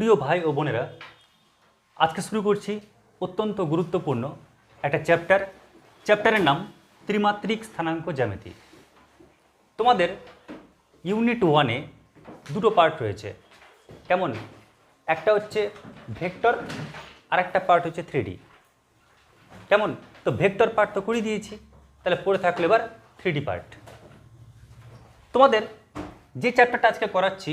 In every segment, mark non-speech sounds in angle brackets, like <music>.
প্রিয় ভাই ও বোনেরা, আজকে শুরু করছি অত্যন্ত গুরুত্বপূর্ণ একটা চ্যাপ্টার। চ্যাপ্টারের নাম ত্রিমাত্রিক স্থানাঙ্ক জ্যামিতি। তোমাদের ইউনিট ওয়ানে দুটো পার্ট রয়েছে। কেমন? একটা হচ্ছে ভেক্টর আর একটা পার্ট হচ্ছে থ্রি কেমন? তো ভেক্টর পার্ট তো করে দিয়েছি, তাহলে পড়ে থাকল এবার থ্রি পার্ট। তোমাদের যে চ্যাপ্টারটা আজকে করাচ্ছি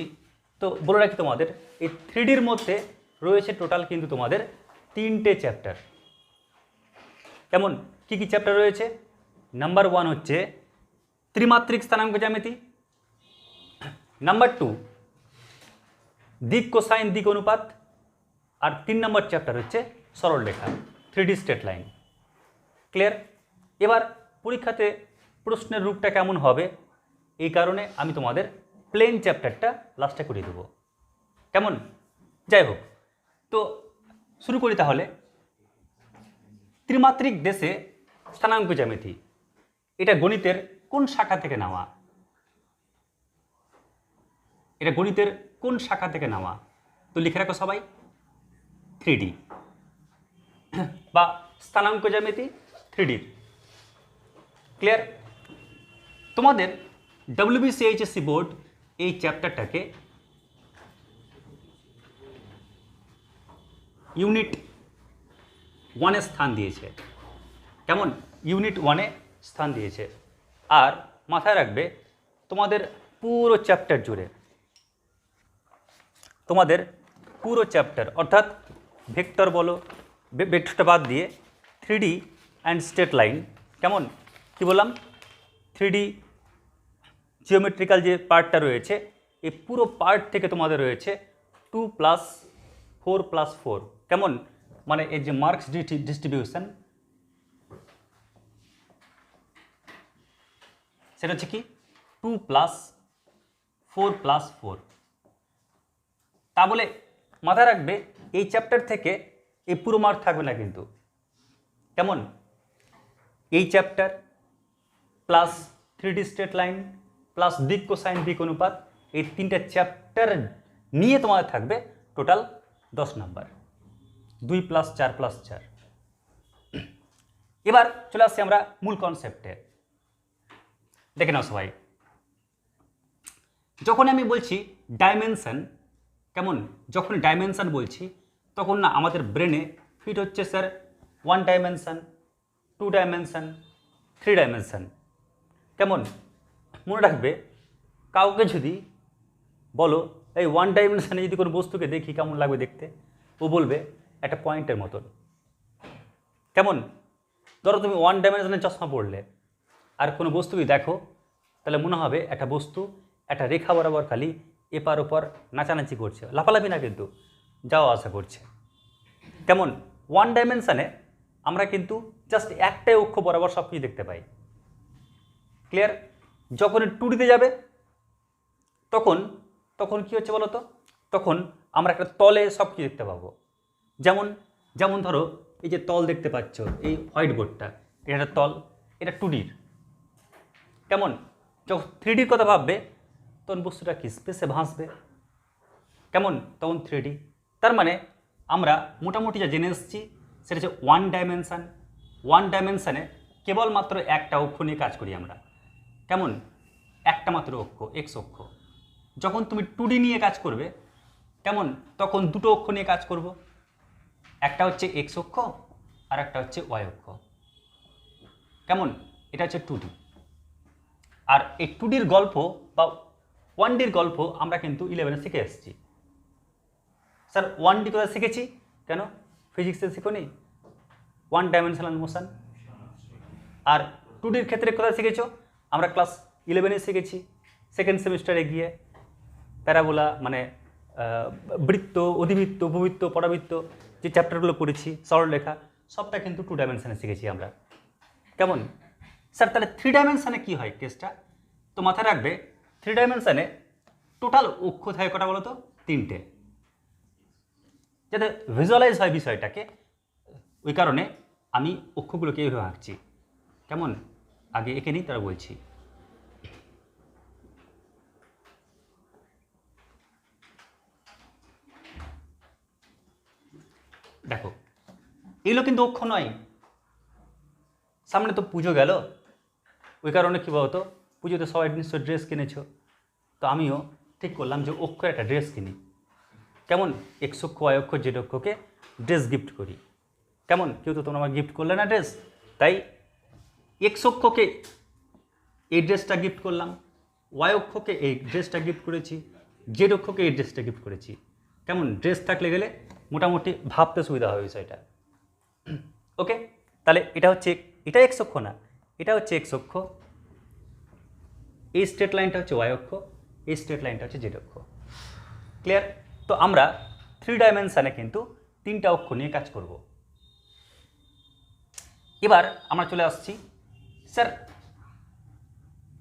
তো বলে রাখি তোমাদের, এই থ্রিডির মধ্যে রয়েছে টোটাল কিন্তু তোমাদের তিনটে চ্যাপ্টার কেমন? কি কি চ্যাপ্টার রয়েছে? নাম্বার ওয়ান হচ্ছে ত্রিমাত্রিক স্থানাঙ্ক জ্যামিতি। নাম্বার টু দিক কোসাইন, দিক অনুপাত। আর তিন নম্বর চ্যাপ্টার হচ্ছে সরলরেখা three D straight line clear এবার পরীক্ষাতে প্রশ্নের রূপটা কেমন হবে? এই কারণে আমি তোমাদের প্লেন চ্যাপ্টারটা লাস্টে করিয়ে দেবো। কেমন? যাই হোক। তো শুরু করি তাহলে। ত্রিমাত্রিক দেশে স্থানাঙ্ক জ্যামিতি। এটা গণিতের কোন শাখা থেকে নেওয়া এটা গণিতের কোন শাখা থেকে নেওয়া তো লিখে রাখো সবাই। থ্রি বা স্থানাঙ্ক জ্যামিতি থ্রি ক্লিয়ার তোমাদের ডব্লিউবিসিএইচএসসি বোর্ড এই চ্যাপ্টারটাকে ইউনিট ওয়ানে স্থান দিয়েছে। কেমন? ইউনিট ওয়ানে স্থান দিয়েছে। আর মাথায় রাখবে, তোমাদের পুরো চ্যাপ্টার জুড়ে, তোমাদের পুরো চ্যাপ্টার অর্থাৎ ভেক্টর বলো ভেক্টরটা বাদ দিয়ে three D and straight line কেমন? কি বললাম? থ্রি ডি জিওমেট্রিক্যাল যে পার্টটা রয়েছে, এই পুরো পার্ট থেকে তোমাদের রয়েছে two plus four plus four কেমন? মানে এই যে মার্কস ডিস্ট্রিবিউশন সেটা হচ্ছে কি? Two plus four plus four তা বলে মাথায় রাখবে, এই চ্যাপ্টার থেকে এই পুরো মার্ক থাকবে না কিন্তু। কেমন? এই chapter plus three D straight line plus দিক কোসাইন দিক অনুপাত, এই তিনটে চ্যাপ্টার নিয়ে তোমাদের থাকবে টোটাল দশ নাম্বার দুই প্লাস চার প্লাস চার। এবার চলে আসছি আমরা মূল কনসেপ্টে দেখে নাও সবাই। যখন আমি বলছি ডাইমেনশান কেমন? যখন ডাইমেনশান বলছি, তখন না আমাদের ব্রেনে ফিট হচ্ছে sir one dimension two dimension three dimension কেমন? মনে রাখবে, কাউকে যদি বলো, এই ওয়ান ডাইমেনশনে যদি কোনো বস্তুকে দেখি, কেমন লাগবে দেখতে? ও বলবে, একটা পয়েন্টের মতন। কেমন? ধরো তুমি ওয়ান ডাইমেনশনের চশমা পড়লে আর কোনো বস্তুকে দেখো, তাহলে মনে হবে একটা বস্তু একটা রেখা বরাবর খালি এপার ওপর নাচানাচি করছে। লাফালাফি না কিন্তু, যাওয়া আসা করছে। কেমন? ওয়ান ডাইমেনশানে আমরা কিন্তু জাস্ট একটাই অক্ষ বরাবর সব কিছু দেখতে পাই। ক্লিয়ার যখন টুডিতে যাবে, তখন তখন কি হচ্ছে বলো তো তখন আমরা একটা তলে সব কিছু দেখতে পাবো। যেমন যেমন ধরো, এই যে তল দেখতে পাচ্ছ, এই হোয়াইট বোর্ডটা এটা একটা তল, এটা টুডির কেমন? যখন থ্রিডির কথা ভাববে, তখন বস্তুটা কি? স্পেসে ভাসবে। কেমন? তখন থ্রি ডি তার মানে আমরা মোটামুটি যা জেনে এসেছি, সেটা হচ্ছে ওয়ান ডাইমেনশান ওয়ান ডাইমেনশানে কেবলমাত্র একটা অক্ষ নিয়ে কাজ করি আমরা। কেমন? একটা মাত্র অক্ষ এক্স অক্ষ। যখন তুমি টুডি নিয়ে কাজ করবে, কেমন? তখন দুটো অক্ষ নিয়ে কাজ করব। একটা হচ্ছে এক্স অক্ষ, আর একটা হচ্ছে ওয়াই অক্ষ। কেমন? এটা হচ্ছে টুডি আর এই টুডির গল্প বা ওয়ান ডির গল্প আমরা কিন্তু ইলেভেনে শিখে এসেছি। স্যার ওয়ান ডি কোথায় শিখেছি? কেন? ফিজিক্সে শিখোনি? ওয়ান ডাইমেনশনাল মোশন আর টুডির ক্ষেত্রে কোথায় শিখেছো? আমরা ক্লাস ইলেভেনে শিখেছি। সেকেন্ড সেমিস্টারে গিয়ে প্যারাবোলা মানে বৃত্ত, অধিবৃত্ত, উপবৃত্ত, পরাবৃত্ত যে চ্যাপ্টারগুলো পড়েছি, সরলরেখা, সবটা কিন্তু টু ডাইমেনশনে শিখেছি আমরা। কেমন? স্যার তাহলে থ্রি ডাইমেনশনে কী হয় কেসটা তো মাথায় রাখবে থ্রি ডাইমেনশনে টোটাল অক্ষ থাকে কটা বলো তো তিনটে। যাতে ভিজুয়ালাইজ হয় বিষয়টাকে, ওই কারণে আমি অক্ষগুলোকে এইভাবে আঁকছি। কেমন? আগে এঁকে নিই তারা বলছি। দেখো, এগুলো কিন্তু অক্ষ নয়। সামনে তো পুজো গেল। ওই কারণে কী বলতো, পুজোতে সবাই নিশ্চয় ড্রেস কিনেছো। তো আমিও ঠিক করলাম যে অক্ষর একটা ড্রেস কিনি। কেমন? এক্স অক্ষ, ওয়াই অক্ষ, জেড অক্ষকে ড্রেস গিফট করি। কেমন? কেউ তো তোমরা আমার গিফট করলে না ড্রেস তাই এক্স অক্ষকে এই ড্রেসটা গিফট করলাম ওয়াই অক্ষকে এই ড্রেসটা গিফট করেছি জেড অক্ষকে এই ড্রেসটা গিফট করেছি। কেমন? ড্রেস থাকলে গেলে মোটামুটি ভাবতে সুবিধা হবে বিষয়টা। ওকে? তাহলে এটা হচ্ছে, এটা এক্স অক্ষ না, এটা হচ্ছে এক্স অক্ষ। এই স্ট্রেট লাইনটা হচ্ছে ওয়াই অক্ষ, এই স্ট্রেট লাইনটা হচ্ছে জেড অক্ষ। ক্লিয়ার তো আমরা থ্রি ডাইমেনশানে কিন্তু তিনটা অক্ষ নিয়ে কাজ করব। এবার আমরা চলে আসছি স্যার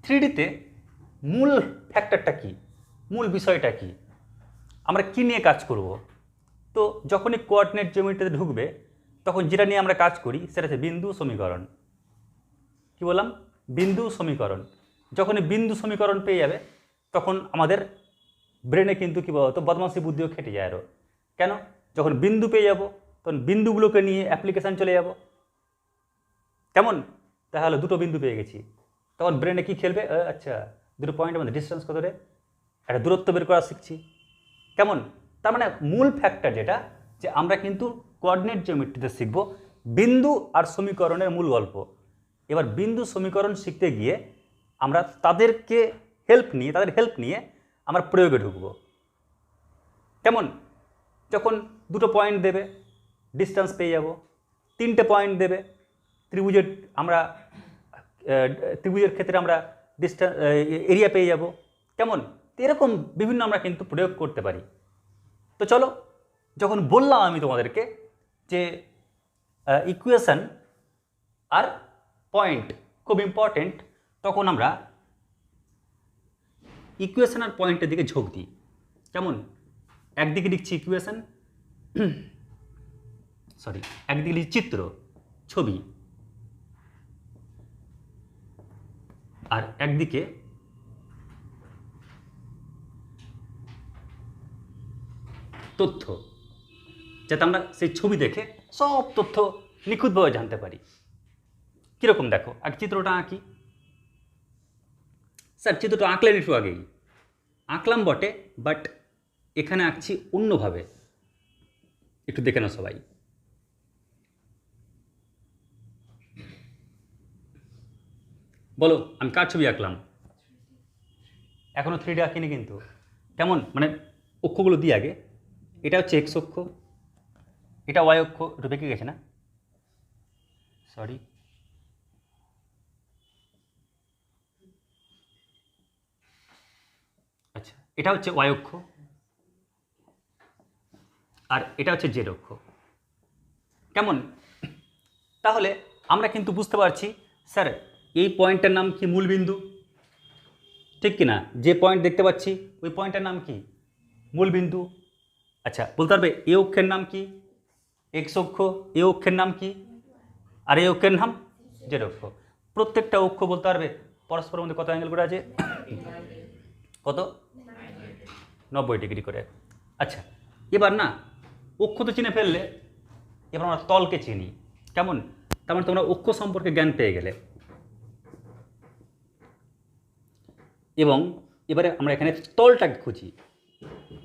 থ্রিডিতে মূল ফ্যাক্টরটা কি? মূল বিষয়টা কি? আমরা কি নিয়ে কাজ করব? তো যখনই কোঅর্ডিনেট জমিটাতে ঢুকবে, তখন যেটা নিয়ে আমরা কাজ করি, সেটা হচ্ছে বিন্দু সমীকরণ। কি বললাম? বিন্দু সমীকরণ। যখনই বিন্দু সমীকরণ পেয়ে যাবে, তখন আমাদের ব্রেনে কিন্তু কী বলতো বদমাসি বুদ্ধিও খেটে যায় আরও কেন? যখন বিন্দু পেয়ে যাব, তখন বিন্দুগুলোকে নিয়ে অ্যাপ্লিকেশান চলে যাব। কেমন? তাহলে দুটো বিন্দু পেয়ে গেছি। তখন ব্রেনে কি খেলবে? আচ্ছা দুটো পয়েন্টের মধ্যে ডিস্টেন্স কত রে? একটা দূরত্ব বের করা শিখছি। কেমন? তার মানে মূল ফ্যাক্টর যেটা, যে আমরা কিন্তু কোঅর্ডিনেট জিওমেট্রিতে শিখব বিন্দু আর সমীকরণের মূল গল্প। এবার বিন্দু সমীকরণ শিখতে গিয়ে আমরা তাদেরকে হেল্প নিয়ে, তাদের হেল্প নিয়ে আমরা প্রয়োগে ঢুকবো। কেমন? যখন দুটো পয়েন্ট দেবে ডিস্টেন্স পেয়ে যাব। তিনটে পয়েন্ট দেবে ত্রিভুজের আমরা ত্রিভুজের ক্ষেত্রে আমরা ডিস্টেন্স এরিয়া পেয়ে যাব। কেমন? এরকম বিভিন্ন আমরা কিন্তু প্রয়োগ করতে পারি। তো চলো, যখন বললাম আমি তোমাদেরকে যে ইকুয়েশান আর পয়েন্ট খুব ইম্পর্টেন্ট তখন আমরা ইকুয়েশান আর পয়েন্টের দিকে ঝোঁক দিই। কেমন? একদিকে লিখছি ইকুয়েশান সরি <coughs> একদিকে লিখছি চিত্র, ছবি। আর একদিকে তথ্য, যাতে আমরা সেই ছবি দেখে সব তথ্য নিখুঁতভাবে জানতে পারি। কীরকম দেখো? এক চিত্রটা আঁকি স্যার, চিত্রটা আঁকলেন একটু আগেই। আঁকলাম বটে বাট এখানে আঁকছি অন্যভাবে। একটু দেখে নাও সবাই। বলো, আমি কার ছবি আঁকলাম? এখনও থ্রি ডি আঁকিনি কিন্তু। কেমন? মানে অক্ষগুলো দিই আগে। এটা হচ্ছে এক্স অক্ষ, এটা ওয়াই অক্ষ একটু বেঁকে গেছে না? সরি আচ্ছা এটা হচ্ছে ওয়াই অক্ষ। আর এটা হচ্ছে জেড অক্ষ। কেমন? তাহলে আমরা কিন্তু বুঝতে পারছি, স্যার এই পয়েন্টের নাম কি মূলবিন্দু ঠিক কি না? যে পয়েন্ট দেখতে পাচ্ছি, ওই পয়েন্টের নাম কি? মূলবিন্দু আচ্ছা বলতে পারবে এ অক্ষের নাম কি? এক্স অক্ষ। এ অক্ষের নাম কি? আর এই অক্ষের নাম জেড অক্ষ। প্রত্যেকটা অক্ষ বলতে পারবে পরস্পরের মধ্যে কত অ্যাঙ্গেল করে আছে? কত? নব্বই ডিগ্রি করে। আচ্ছা এবার না, অক্ষ তো চিনে ফেললে, এবার আমরা তলকে চিনি। কেমন? তার মানে তোমরা অক্ষ সম্পর্কে জ্ঞান পেয়ে গেলে। এবং এবারে আমরা এখানে তলটাকে খুঁজি।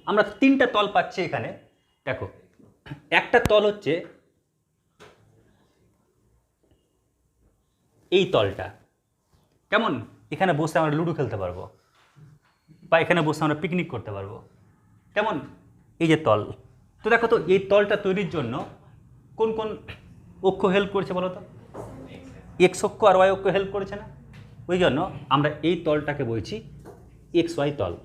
আমরা তিনটা তল পাচ্ছি এখানে। দেখো, একটা তল হচ্ছে এই তলটা। কেমন? এখানে বসে আমরা লুডো খেলতে পারব। বা এখানে বসে আমরা পিকনিক করতে পারব। কেমন? এই যে তল। তো দেখো তো, এই তলটা তৈরির জন্য কোন কোন অক্ষ হেল্প করেছে বলো তো? এক্স অক্ষ আর ওয়াই অক্ষ হেল্প করেছে না? ওই জন্য আমরা এই তলটাকে বলছি এক্স ওয়াই তল।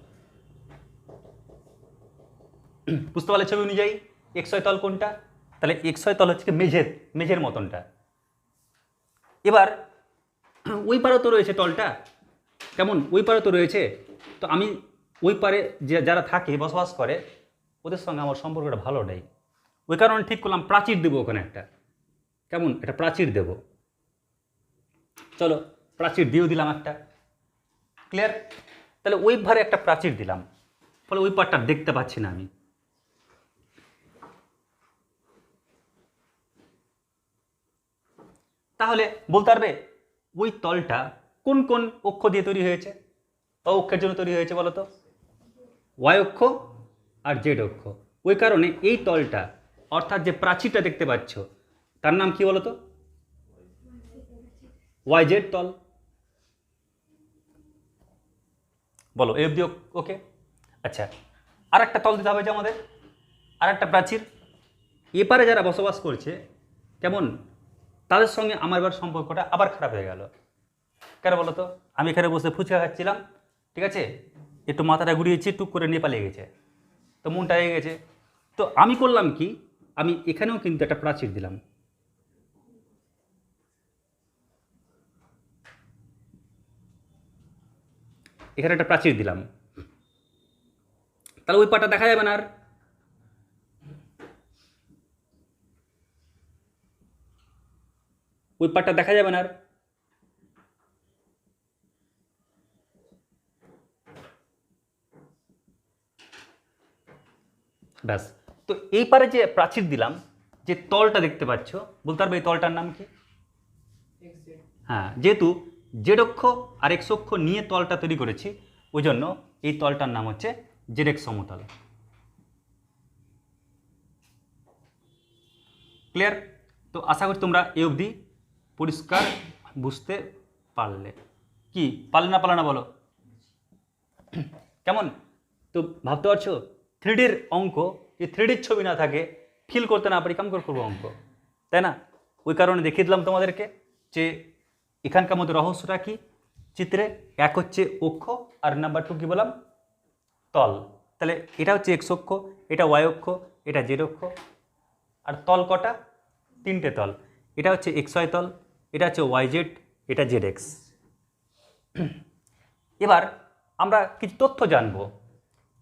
বুঝতে পারলে ছবি অনুযায়ী? এক্স ওয়াই তল কোনটা? তাহলে এক্স ওয়াই তল হচ্ছে মেঝের মেঝের মতনটা। এবার, ওই পারেও তো রয়েছে তলটা। কেমন? ওই পারে তো রয়েছে। তো আমি ওই পারে যে যারা থাকে, বসবাস করে, ওদের সঙ্গে আমার সম্পর্কটা ভালো নেই। ওই কারণে ঠিক করলাম প্রাচীর দেবো ওখানে একটা। কেমন? একটা প্রাচীর দেব। চলো প্রাচীর দিয়েও দিলাম একটা। ক্লিয়ার তাহলে ওই ভারে একটা প্রাচীর দিলাম। ফলে ওই পারটা দেখতে পাচ্ছি না আমি। তাহলে বলতে পারবে, ওই তলটা কোন কোন অক্ষ দিয়ে তৈরি হয়েছে? বা অক্ষের জন্য তৈরি হয়েছে বলতো ওয়াই অক্ষ আর জেড অক্ষ। ওই কারণে এই তলটা, অর্থাৎ যে প্রাচীরটা দেখতে পাচ্ছ, তার নাম কি বলতো ওয়াই জেড তল। বলো এই অবধি ওকে আচ্ছা আর একটা তল দিতে হবে যে আমাদের আর একটা প্রাচীর। এপারে যারা বসবাস করছে, কেমন? তাদের সঙ্গে আমার এবার সম্পর্কটা আবার খারাপ হয়ে গেল। কেন বলো তো? আমি এখানে বসে ফুচকা খাচ্ছিলাম, ঠিক আছে? একটু মাথাটা ঘুরিয়েছি টুক করে নিয়ে পালিয়ে গেছে। তো মনটা হয়ে গেছে। তো আমি করলাম কি? আমি এখানেও কিন্তু একটা প্রাচীর দিলাম। এখানে একটা প্রাচীর দিলাম। তাহলে ওই পাটা দেখা যাবে না আর। ওই পাটটা দেখা যাবে না আর। ব্যাস। তো এই পারে যে প্রাচীর দিলাম যে তলটা দেখতে পাচ্ছ বলতে পারবে এই তলটার নাম কি? হ্যাঁ যেহেতু জেড অক্ষ আর এক্স অক্ষ নিয়ে তলটা তৈরি করেছি, ওই জন্য এই তলটার নাম হচ্ছে এক্স সমতল। ক্লিয়ার তো আশা করি তোমরা এ অবধি পরিষ্কার বুঝতে পারলে। কি, পারলে না পারলে না বলো? কেমন? তো ভাবতে পারছ? থ্রিডির অঙ্ক যে থ্রিডির ছবি না থাকে ফিল করতে না পারি, কেমন করে করব অঙ্ক? তাই না? ওই কারণে দেখিয়ে দিলাম তোমাদেরকে যে এখানকার মধ্যে রহস্যটা কি? চিত্রে এক হচ্ছে অক্ষ, আর নাম্বার টু কী বললাম? তল। তাহলে এটা হচ্ছে এক্স অক্ষ, এটা ওয়াই অক্ষ, এটা জেড অক্ষ, আর তল কটা? তিনটে তল। এটা হচ্ছে এক্স ওয়াই তল, এটা হচ্ছে ওয়াই জেড এটা জেড এক্স এবার আমরা কিছু তথ্য জানব।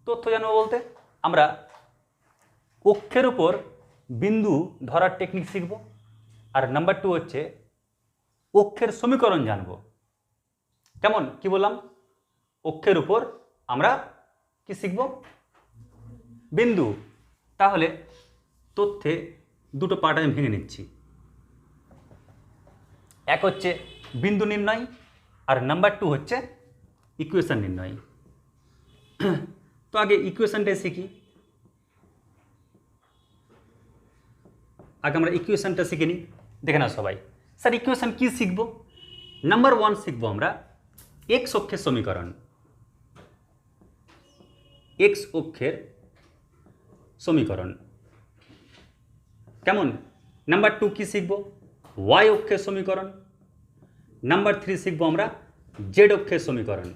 তথ্য জানব বলতে আমরা অক্ষের উপর বিন্দু ধরার টেকনিক শিখব, আর নাম্বার টু হচ্ছে অক্ষের সমীকরণ জানব। কেমন? কি বললাম? অক্ষের উপর আমরা কি শিখব? বিন্দু। তাহলে তথ্যে দুটো পার্ট আমি ভেঙে নিচ্ছি। এক হচ্ছে বিন্দু নির্ণয় আর নাম্বার টু হচ্ছে ইকুয়েশন নির্ণয়। তো আগে ইকুয়েশনটাই শিখি। আগে আমরা ইকুয়েশনটা শিখে নিই। দেখে না সবাই। স্যার ইকুয়েশন কি শিখব নাম্বার ওয়ান শিখব আমরা এক্স অক্ষের সমীকরণ এক্স অক্ষের সমীকরণ কেমন নাম্বার টু কি শিখব ওয়াই অক্ষের সমীকরণ নাম্বার থ্রি শিখব আমরা জেড অক্ষের সমীকরণ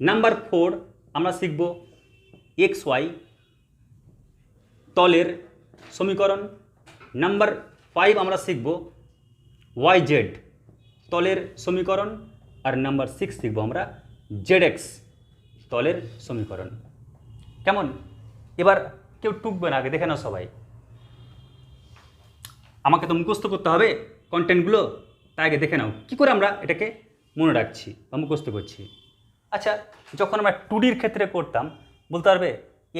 নাম্বার ফোর আমরা শিখব এক্স ওয়াই তলের সমীকরণ নাম্বার ফাইভ আমরা শিখব ওয়াই জেড তলের সমীকরণ। আর নাম্বার সিক্স শিখব আমরা জেড এক্স তলের সমীকরণ। কেমন? এবার কেউ টুকবে না, আগে দেখে না সবাই। আমাকে তো মুখস্থ করতে হবে কন্টেন্টগুলো তাই আগে দেখে নাও। কী করে আমরা এটাকে মনে রাখছি বা মুখস্থ করছি? আচ্ছা যখন আমরা টুডির ক্ষেত্রে করতাম, বলতে পারবে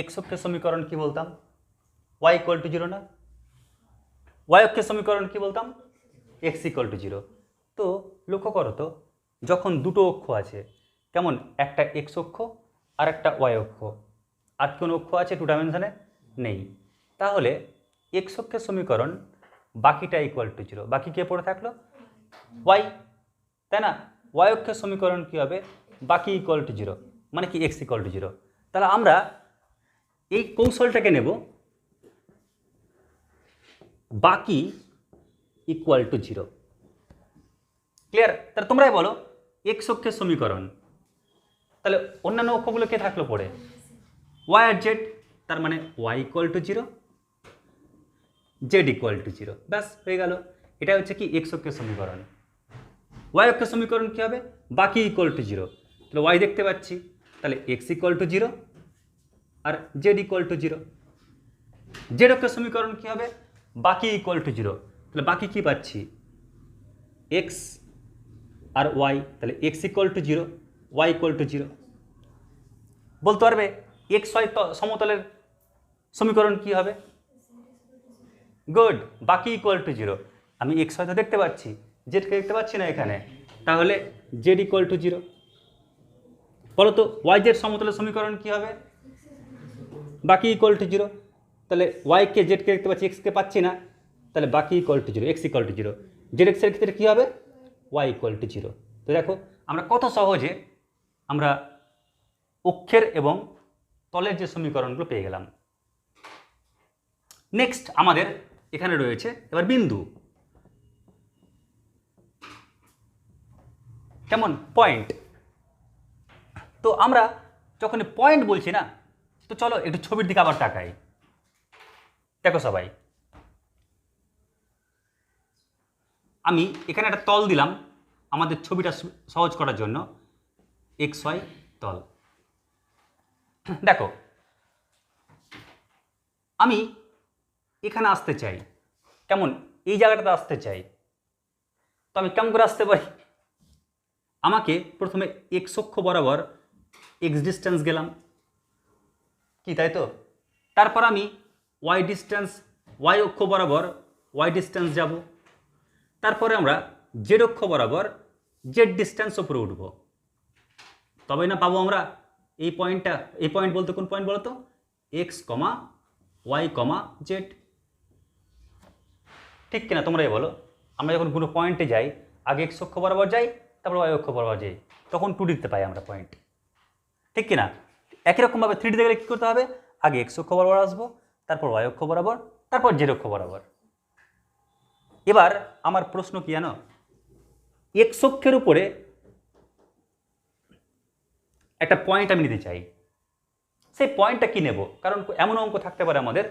এক্স অক্ষের সমীকরণ কি বলতাম? ওয়াই ইকুয়াল টু জিরো না? ওয়াই অক্ষের সমীকরণ কি বলতাম? এক্স ইকুয়াল টু জিরো তো লক্ষ্য করো তো, যখন দুটো অক্ষ আছে, কেমন? একটা এক্স অক্ষ আর একটা ওয়াই অক্ষ। আর কোন অক্ষ আছে টু ডাইমেনশনে নেই। তাহলে এক্স অক্ষের সমীকরণ বাকিটা ইকুয়াল টু জিরো বাকি কে পড়ে থাকল? ওয়াই তাই না? ওয়াই অক্ষের সমীকরণ কী হবে? বাকি ইকুয়াল টু জিরো মানে কি এক্স ইকুয়াল টু জিরো তাহলে আমরা এই কৌশলটাকে নেব। বাকি ইকুয়াল টু জিরো ক্লিয়ার তাহলে তোমরাই বলো এক্স অক্ষের সমীকরণ। তাহলে অন্যান্য অক্ষগুলো কে থাকল পড়ে? ওয়াই আর জেড তার মানে Y equal to zero Z equal to zero ব্যাস, হয়ে গেল। এটা হচ্ছে কি এক্স অক্ষের সমীকরণ। ওয়াই অক্ষের সমীকরণ কী হবে? বাকি ইকুয়াল টু জিরো তাহলে ওয়াই দেখতে পাচ্ছি। তাহলে X equal to zero R Z equal to zero Z অক্ষের সমীকরণ কী হবে? বাকি ইকুয়াল টু জিরো তাহলে বাকি কী পাচ্ছি? এক্স আর ওয়াই তাহলে X equal to zero Y equal to zero বলতে পারবে এক্স ওয়াই সমতলের সমীকরণ কী হবে? গুড বাকি ইকুয়াল টু জিরো আমি এক্স হয়তো দেখতে পাচ্ছি জেডকে দেখতে পাচ্ছি না এখানে। তাহলে জেড ইকুয়াল টু জিরো বলো তো ওয়াই জেড সমতলের সমীকরণ কী হবে? বাকি ইকুয়াল টু জিরো তাহলে ওয়াইকে জেডকে দেখতে পাচ্ছি এক্সকে পাচ্ছি না। তাহলে বাকি equal to zero X equal to zero Z এক্সের ক্ষেত্রে কী হবে? ওয়াই ইকুয়াল টু জিরো তো দেখো, আমরা কত সহজে আমরা অক্ষের এবং তলের যে সমীকরণগুলো পেয়ে গেলাম। নেক্সট আমাদের এখানে রয়েছে এবার বিন্দু। কেমন? পয়েন্ট তো আমরা যখন পয়েন্ট বলছি না, তো চলো একটু ছবির দিকে আবার তাকাই। দেখো সবাই। আমি এখানে একটা তল দিলাম আমাদের ছবিটা সহজ করার জন্য। এক্স ওয়াই তল। দেখো, আমি এখানে আসতে চাই। কেমন? এই জায়গাটাতে আসতে চাই। তো আমি কেমন করে আসতে পারি? আমাকে প্রথমে এক্স অক্ষ বরাবর এক্স ডিস্টেন্স গেলাম। কি, তাই তো? তারপর আমি ওয়াই ডিস্টেন্স ওয়াই অক্ষ বরাবর ওয়াই ডিস্টেন্স যাব। তারপরে আমরা জেড অক্ষ বরাবর জেড ডিস্টেন্স উপরে উঠব। তবে না পাবো আমরা এই পয়েন্টটা, এই পয়েন্ট বলতে কোন পয়েন্ট বলতো? X comma Y comma Z ঠিক কিনা তোমরাই বলো। আমরা যখন কোনো পয়েন্টে যাই, আগে এক্স অক্ষ বরাবর যাই, তারপর ওয়াই অক্ষ বরাবর যাই, তখন টু ডিতে পাই আমরা পয়েন্ট ঠিক কিনা? একই রকমভাবে থ্রি ডিতে গেলে কী করতে হবে? আগে এক্স অক্ষ বরাবর আসব, তারপর ওয়াই অক্ষ বরাবর, তারপর জেড অক্ষ বরাবর। এবার আমার প্রশ্ন কি জানো? এক্স অক্ষের উপরে একটা পয়েন্ট আমি নিতে চাই। সেই পয়েন্টটা কি নেব? কারণ এমন অঙ্ক থাকতে পারে আমাদের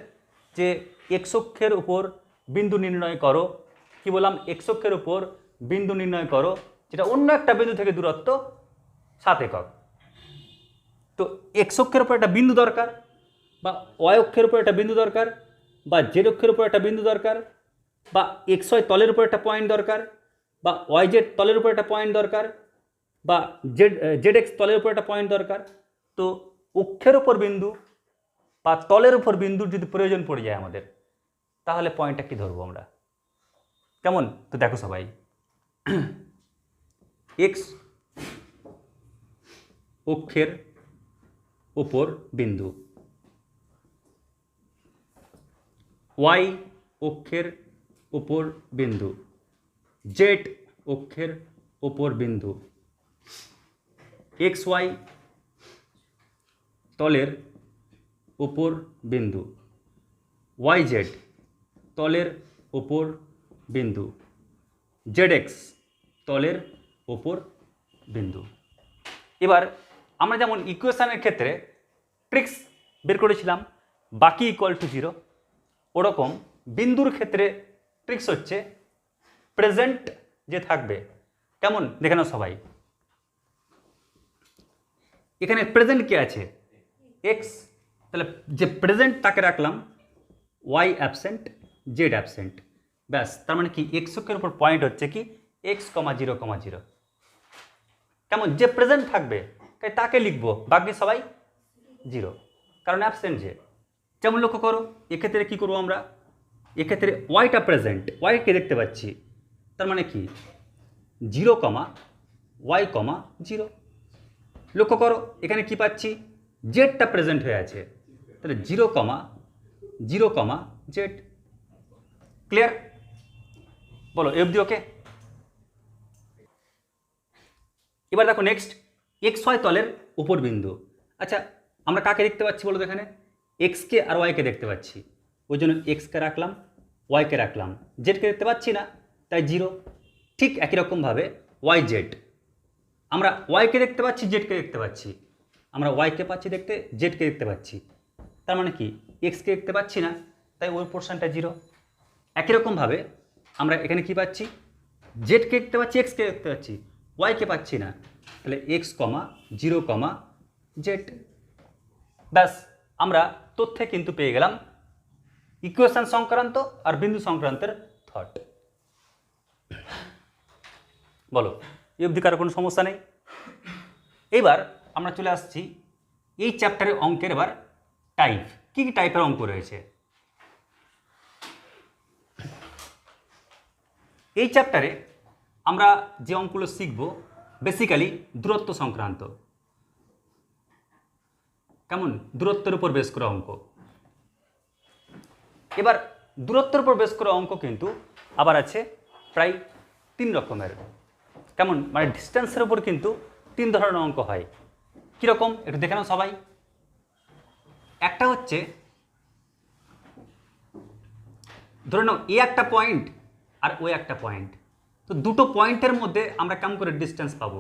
যে এক্স অক্ষের উপর বিন্দু নির্ণয় করো, কি বললাম? এক্স অক্ষের উপর বিন্দু নির্ণয় করো, যেটা অন্য একটা বিন্দু থেকে দূরত্ব সাত একক। তো এক্স অক্ষের উপর একটা বিন্দু দরকার, বা অক্ষের উপর একটা বিন্দু দরকার, বা জেড অক্ষের উপর একটা বিন্দু দরকার বা এক্স ওয়াই তলের উপর একটা পয়েন্ট দরকার, বা ওয়াই জেড তলের উপর একটা পয়েন্ট দরকার, বা জেড জেড এক্স তলের উপর একটা পয়েন্ট দরকার। তো অক্ষের উপর বিন্দু বা তলের উপর বিন্দুর যদি প্রয়োজন পড়ে যায় আমাদের, তাহলে পয়েন্টটা কি ধরবো আমরা? কেমন? তো দেখো সবাই। <clears throat> এক্স অক্ষের ওপর বিন্দু। ওয়াই অক্ষের ওপর বিন্দু। জেড অক্ষের ওপর বিন্দু। এক্স ওয়াই তলের ওপর বিন্দু। ওয়াই জেড তলের ওপর বিন্দু। জেড এক্স তলের ওপর বিন্দু। এবার আমরা যেমন ইকুয়েশানের ক্ষেত্রে ট্রিক্স বের করেছিলাম, বাকি ইকুয়াল টু জিরো ওরকম বিন্দুর ক্ষেত্রে ট্রিক্স হচ্ছে প্রেজেন্ট যে থাকবে। কেমন? দেখে নাও সবাই। এখানে প্রেজেন্ট কে আছে? এক্স তাহলে যে প্রেজেন্ট তাকে রাখলাম ওয়াই অ্যাবসেন্ট জেড অ্যাবসেন্ট ব্যাস, তার মানে কি? এক্স অক্ষের উপর পয়েন্ট হচ্ছে কি? X comma zero comma zero কেমন? যে প্রেজেন্ট থাকবে, তাই তাকে লিখব। বাকি সবাই জিরো কারণ অ্যাবসেন্ট যে। যেমন লক্ষ্য করো, এক্ষেত্রে কী করব আমরা? এক্ষেত্রে ওয়াইটা প্রেজেন্ট ওয়াইকে দেখতে পাচ্ছি, তার মানে কি? Zero comma Y comma zero লক্ষ্য করো, এখানে কি পাচ্ছি? জেডটা প্রেজেন্ট হয়ে আছে। তাহলে zero comma zero comma Z clear বলো এফ এফডি ওকে এবার দেখো নেক্সট এক্স ওয়াই তলের উপর বিন্দু। আচ্ছা আমরা কাকে দেখতে পাচ্ছি বলো এখানে? এক্সকে আর ওয়াইকে দেখতে পাচ্ছি। ওই জন্য এক্সকে রাখলাম ওয়াইকে রাখলাম। জেডকে দেখতে পাচ্ছি না, তাই জিরো ঠিক একই রকমভাবে ওয়াই জেড আমরা ওয়াইকে দেখতে পাচ্ছি জেডকে দেখতে পাচ্ছি। আমরা ওয়াইকে পাচ্ছি দেখতে জেডকে দেখতে পাচ্ছি। তার মানে কি? এক্সকে দেখতে পাচ্ছি না, তাই ওই পোর্শনটা জিরো একই রকমভাবে আমরা এখানে কি পাচ্ছি? জেডকে দেখতে পাচ্ছি এক্সকে দেখতে পাচ্ছি। ওয়াইকে পাচ্ছি না, তাহলে X comma zero comma Z ব্যাস, আমরা তথ্যে কিন্তু পেয়ে গেলাম ইকুয়েশন সংক্রান্ত আর বিন্দু সংক্রান্তের থট বলো, এই অবধি কারও কোনো সমস্যা নেই? এবার আমরা চলে আসছি এই চ্যাপ্টারের অঙ্কের এবার টাইপ কী কী টাইপের অঙ্ক রয়েছে? এই চ্যাপ্টারে আমরা যে অঙ্কগুলো শিখব বেসিক্যালি দূরত্ব সংক্রান্ত। কেমন? দূরত্বের উপর বেশ করা অঙ্ক। এবার দূরত্বের উপর বেশ করা অঙ্ক কিন্তু আবার আছে প্রায় তিন রকমের। কেমন? মানে ডিস্টেন্সের উপর কিন্তু তিন ধরনের অঙ্ক হয়। কীরকম একটু দেখে নাও সবাই। একটা হচ্ছে, ধরে নাও, এ একটা পয়েন্ট আর ও একটা পয়েন্ট তো দুটো পয়েন্টের মধ্যে আমরা কেমন করে ডিস্টেন্স পাবো?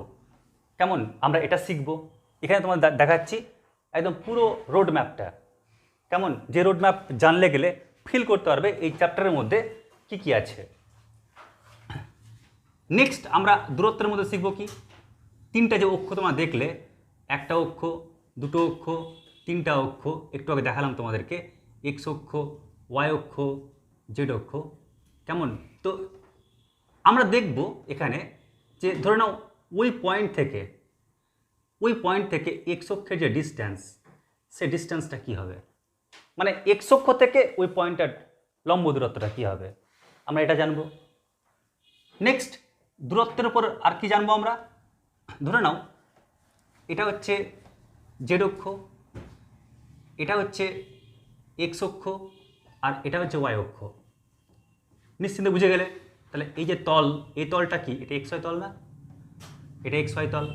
কেমন? আমরা এটা শিখব। এখানে তোমার দেখাচ্ছি, একদম পুরো রোড ম্যাপটা কেমন? যে রোড ম্যাপ জানলে গেলে ফিল করতে পারবে এই চ্যাপ্টারের মধ্যে কি কি আছে। নেক্সট আমরা দূরত্বের মধ্যে শিখব কি? তিনটা যে অক্ষ তোমরা দেখলে, একটা অক্ষ, দুটো অক্ষ, তিনটা অক্ষ, একটু আগে দেখালাম তোমাদেরকে এক্স অক্ষ ওয়াই অক্ষ জেড অক্ষ, কেমন? তো আমরা দেখব এখানে যে ধরে নাও ওই পয়েন্ট থেকে, ওই পয়েন্ট থেকে এক্স অক্ষের যে ডিস্ট্যান্স সে ডিস্ট্যান্সটা কী হবে? মানে এক্স অক্ষ থেকে ওই পয়েন্টটার লম্ব দূরত্বটা কী হবে? আমরা এটা জানব। নেক্সট দূরত্বের উপর আর কি জানব আমরা? ধরে নাও, এটা হচ্ছে জেড অক্ষ, এটা হচ্ছে এক্স অক্ষ, আর এটা হচ্ছে ওয়াই অক্ষ। নিশ্চিন্তে বুঝে গেলে, তাহলে এই যে তল, এই তলটা কি? এটা এক্স ওয়াই তল না? এটা এক্স ওয়াই তল।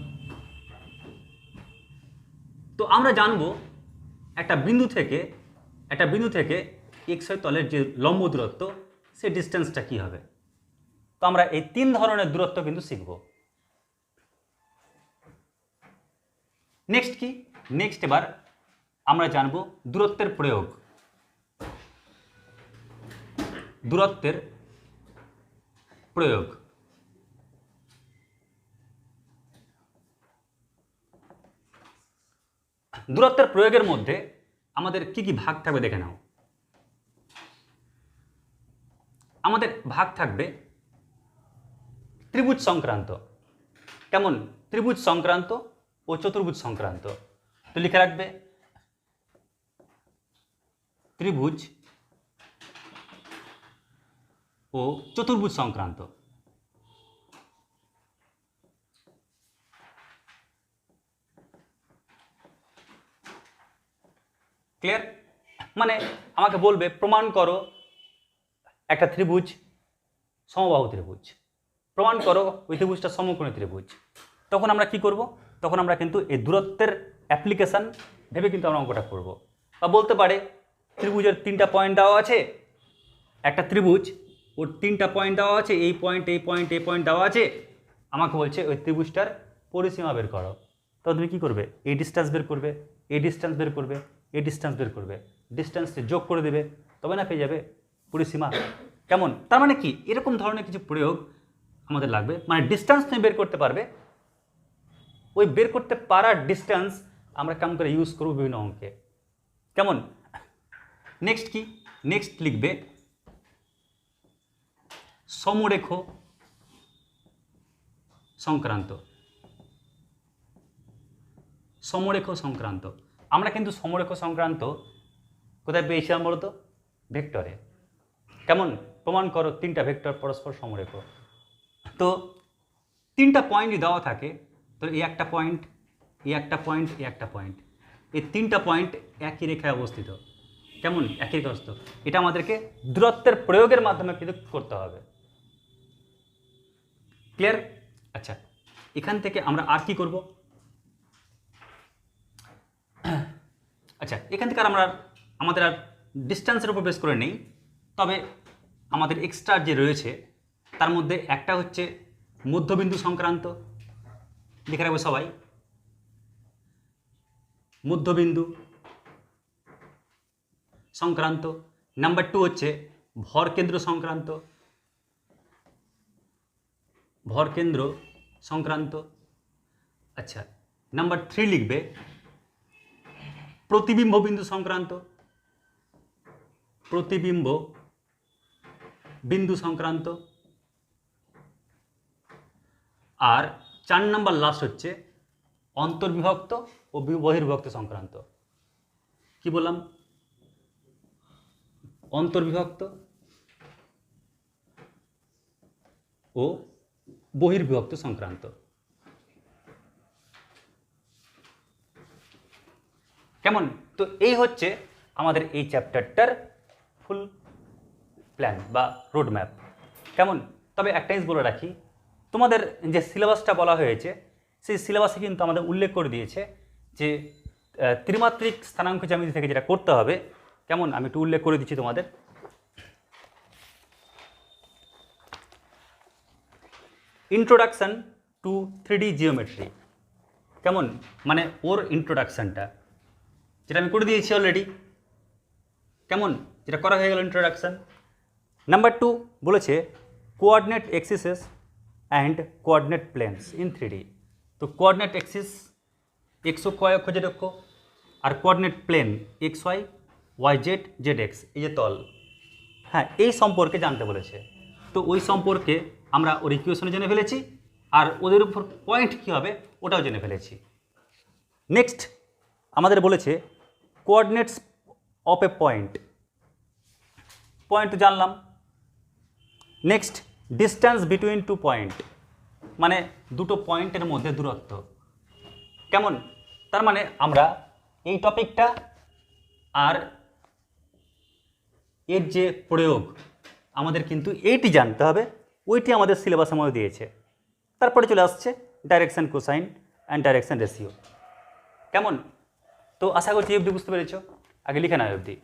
তো আমরা জানব একটা বিন্দু থেকে একটা বিন্দু থেকে এক্স ওয়াই তলের যে লম্ব দূরত্ব সেই ডিস্টেন্সটা কী হবে? তো আমরা এই তিন ধরনের দূরত্ব কিন্তু শিখব। নেক্সট কি? নেক্সট এবার আমরা জানব দূরত্বের প্রয়োগ। দূরত্বের প্রয়োগ। দূরত্বের প্রয়োগের মধ্যে আমাদের কি কি ভাগ থাকবে দেখে নাও। আমাদের ভাগ থাকবে ত্রিভুজ সংক্রান্ত। কেমন? ত্রিভুজ সংক্রান্ত ও চতুর্ভুজ সংক্রান্ত। তো লিখে রাখবে, ত্রিভুজ ও চতুর্ভুজ সংক্রান্ত। ক্লিয়ার মানে আমাকে বলবে, প্রমাণ করো একটা ত্রিভুজ, সমবাহু ত্রিভুজ। প্রমাণ করো ওই ত্রিভুজটা সমকোণী ত্রিভুজ। তখন আমরা কি করব? তখন আমরা কিন্তু এই দূরত্বের অ্যাপ্লিকেশান ভেবে কিন্তু আমরা অঙ্কটা করব। বা বলতে পারে, ত্রিভুজের তিনটা পয়েন্ট দেওয়া আছে, একটা ত্রিভুজ, ওর তিনটা পয়েন্ট দেওয়া আছে, এই পয়েন্ট এই পয়েন্ট এই পয়েন্ট দেওয়া আছে। আমাকে বলছে, ওই ত্রিভুজটার পরিসীমা বের করো। তো তুমি কী করবে? এই ডিস্টেন্স বের করবে, এই ডিস্টেন্স বের করবে। এই ডিস্টেন্স বের করবে। ডিস্টেন্সে যোগ করে দেবে তবে না পেয়ে যাবে পরিসীমা কেমন? তার মানে কি? এরকম ধরনের কিছু প্রয়োগ আমাদের লাগবে। মানে ডিস্টেন্স তুমি বের করতে পারবে। ওই বের করতে পারার ডিস্টেন্স আমরা কেমন করে ইউজ করব বিভিন্ন অঙ্কে। কেমন? নেক্সট কি? নেক্সট লিখবে, সমরেখ সংক্রান্ত। সমরেখ সংক্রান্ত। আমরা কিন্তু সমরেখ সংক্রান্ত কোথায় পেয়েছিলাম বলতো? ভেক্টরে। কেমন? প্রমাণ করো, তিনটা ভেক্টর পরস্পর সমরেখ। তো তিনটা পয়েন্টই দেওয়া থাকে, তো এই একটা পয়েন্ট এই একটা পয়েন্ট এই একটা পয়েন্ট এই তিনটা পয়েন্ট একই রেখায় অবস্থিত। কেমন? একই রেখায় অবস্থিত। এটা আমাদেরকে দূরত্বের প্রয়োগের মাধ্যমে কিন্তু করতে হবে। ক্লিয়ার আচ্ছা এখান থেকে আমরা আর কি করব? আচ্ছা এখান থেকে আমরা আমাদের আর ডিস্টেন্সের উপর বেস করে নেই। তবে আমাদের এক্সট্রা যে রয়েছে, তার মধ্যে একটা হচ্ছে মধ্যবিন্দু সংক্রান্ত। লিখে রাখবে সবাই। মধ্যবিন্দু সংক্রান্ত। নাম্বার টু হচ্ছে ভরকেন্দ্র সংক্রান্ত। ভরকেন্দ্র সংক্রান্ত। আচ্ছা নাম্বার থ্রি লিখবে। প্রতিবিম্ব বিন্দু সংক্রান্ত। প্রতিবিম্ব বিন্দু সংক্রান্ত। আর চার নাম্বার লাস্ট হচ্ছে অন্তর্বিভক্ত ও বি- বহির্বিভক্ত সংক্রান্ত। কি বললাম? অন্তর্বিভক্ত ও বহির্বিভক্ত সংক্রান্ত। কেমন? তো এই হচ্ছে আমাদের এই চ্যাপ্টারটার ফুল প্ল্যান বা রোড ম্যাপ কেমন? তবে একটা জিনিস বলে রাখি, তোমাদের যে সিলেবাসটা বলা হয়েছে, সেই সিলেবাসে কিন্তু আমাদের উল্লেখ করে দিয়েছে যে ত্রিমাত্রিক স্থানাঙ্ক জ্যামিতি থেকে যেটা করতে হবে, কেমন? আমি একটু উল্লেখ করে দিচ্ছি তোমাদের। Introduction to three D geometry কেমন? মানে ওর ইন্ট্রোডাকশানটা যেটা আমি করে দিয়েছি অলরেডি কেমন? যেটা করা হয়ে গেল ইন্ট্রোডাকশান নাম্বার টু বলেছে coordinate axes and coordinate planes in three D তো কোঅর্ডিনেট এক্সিস এক্স কয় অক্ষ অক্ষ আর coordinate plane X Y Y Z Z X এই যে তল। হ্যাঁ এই সম্পর্কে জানতে বলেছে। তো ওই সম্পর্কে আমরা ওর ইকুয়েশনে জেনে ফেলেছি আর ওদের উপর পয়েন্ট কী হবে ওটাও জেনে ফেলেছি। নেক্সট আমাদের বলেছে coordinates of a point point জানলাম। Next distance between two point মানে দুটো পয়েন্টের মধ্যে দূরত্ব। কেমন? তার মানে আমরা এই টপিকটা আর এর যে প্রয়োগ, আমাদের কিন্তু এইটি জানতে হবে। ওইটি আমাদের সিলেবাসের মধ্যে দিয়েছে। তারপরে চলে আসছে direction cosine and direction ratio কেমন? তো আশা করছি অবধি বুঝতে পেরেছ। আগে লিখে নাও অবধি।